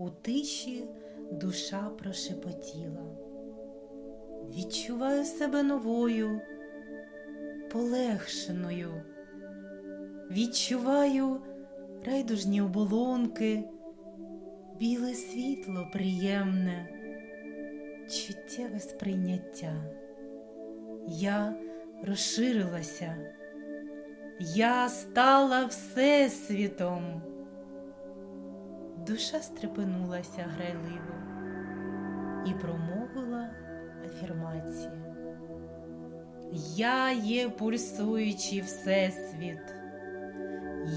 У тиші душа прошепотіла. Відчуваю себе новою, полегшеною. Відчуваю райдужні оболонки, біле світло приємне, чуттєве сприйняття. Я розширилася, я стала всесвітом. Душа стрепенулася грайливо і промовила афірмацію. Я є пульсуючий всесвіт.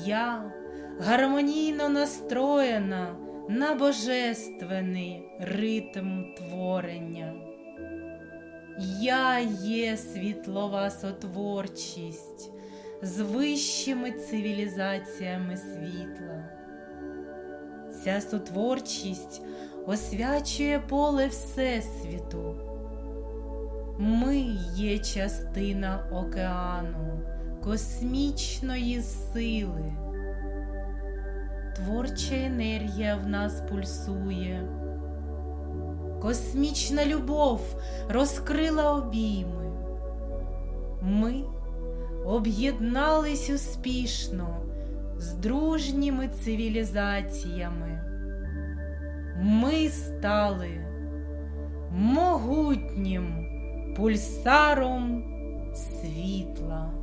Я гармонійно настроєна на божественний ритм творення. Я є світлова сотворчість з вищими цивілізаціями світла. Ця сотворчість освячує поле Всесвіту. Ми є частина океану, космічної сили. Творча енергія в нас пульсує. Космічна любов розкрила обійми. Ми об'єднались успішно дружніми цивілізаціями. Ми стали могутнім пульсаром світла.